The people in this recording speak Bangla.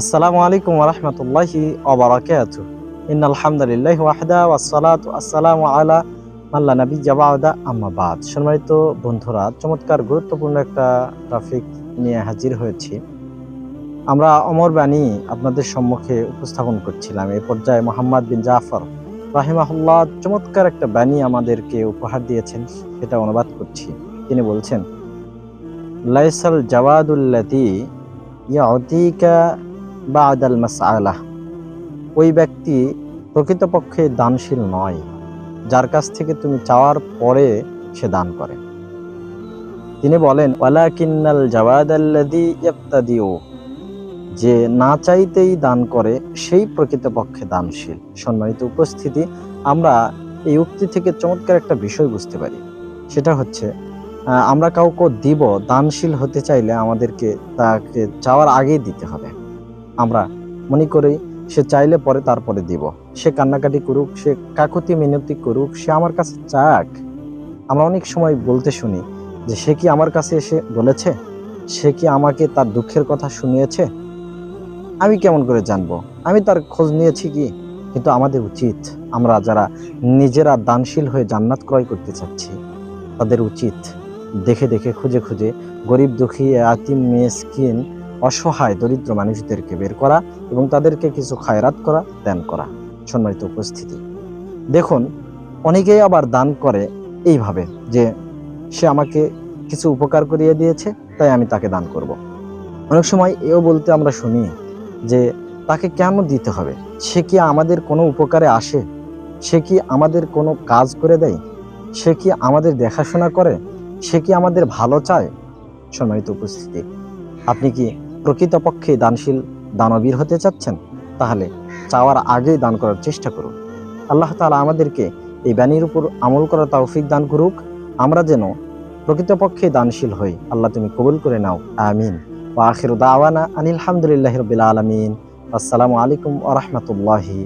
আসসালামু আলাইকুম রহমতুল্লাহি অবরাকাতু ইন্নাল হামদুলিল্লাহি ওয়াহদা ওয়াসসালাতু আসসালামু আলা মাল্লা নবী জাবাদা আম্মা বাদ। সম্মানিত বন্ধুরা, চমৎকার গুরুত্বপূর্ণ একটা টপিক নিয়ে হাজির হয়েছি। আমরা অমর বাণী আপনাদের সম্মুখে উপস্থাপন করছিলাম। এই পর্যায়ে মোহাম্মদ বিন জাফর রাহিমাহুল্লাহ চমৎকার একটা বাণী আমাদেরকে উপহার দিয়েছেন, সেটা অনুবাদ করছি। তিনি বলছেন, লাইসাল জাওয়াদুল্লাতি ইয়াতিকা বাদাল মাসআলাহ ওই ব্যক্তি প্রকৃতপক্ষে দানশীল নয়, যার কাছ থেকে তুমি চাওয়ার পরে সে দান করে। তিনি বলেন, ওয়ালাকিন্নাল জাওয়াদাল্লাযী ইয়াবতাদিউ যে না চাইতেই দান করে, সেই প্রকৃতপক্ষে দানশীল। সম্মানিত উপস্থিতি, আমরা এই উক্তি থেকে চমৎকার একটা বিষয় বুঝতে পারি। সেটা হচ্ছে আমরা কাউকে দিব, দানশীল হতে চাইলে আমাদেরকে তাকে চাওয়ার আগেই দিতে হবে। আমরা মনে করি, সে চাইলে পরে তারপরে দিব। সে কান্নাকাটি করুক, সে কাকুতি মিনতি করুক, সে আমার কাছে চাক। আমরা অনেক সময় বলতে শুনি যে, সে কি আমার কাছে এসে বলেছে? সে কি আমাকে তার দুঃখের কথা শুনিয়েছে? আমি কেমন করে জানব? আমি তার খোঁজ নিয়েছি কি? কিন্তু আমাদের উচিত, আমরা যারা নিজেরা দানশীল হয়ে জান্নাত ক্রয় করতে চাচ্ছি, তাদের উচিত দেখে দেখে, খুঁজে খুঁজে গরিব দুঃখী, আতিম, মেসকিন, অসহায়, দরিদ্র মানুষদেরকে বের করা এবং তাদেরকে কিছু খায়রাত করা, দান করা। সম্মানিত উপস্থিতি। দেখুন, অনেকেই আবার দান করে এইভাবে যে সে আমাকে কিছু উপকার করিয়ে দিয়েছে, তাই আমি তাকে দান করব। অনেক সময় এও বলতে আমরা শুনি যে, তাকে কেন দিতে হবে? সে কি আমাদের কোনো উপকারে আসে? সে কি আমাদের কোনো কাজ করে দেয়? সে কি আমাদের দেখাশোনা করে? সে কি আমাদের ভালো চায়? সম্মানিত উপস্থিতি, আপনি কি প্রকৃতপক্ষে দানশীল, দানবীর হতে চাচ্ছেন? তাহলে চাওয়ার আগেই দান করার চেষ্টা করুন। আল্লাহ তাআলা আমাদেরকে এই বাণীর উপর আমল করা তৌফিক দান করুক। আমরা যেন প্রকৃতপক্ষে দানশীল হই। আল্লাহ তুমি কবুল করে নাও। আমিন। ওয়া আখিরু দাওয়ানা আনিল রাব্বিল আলামিন। আসসালামু আলাইকুম ওয়া রাহমাতুল্লাহি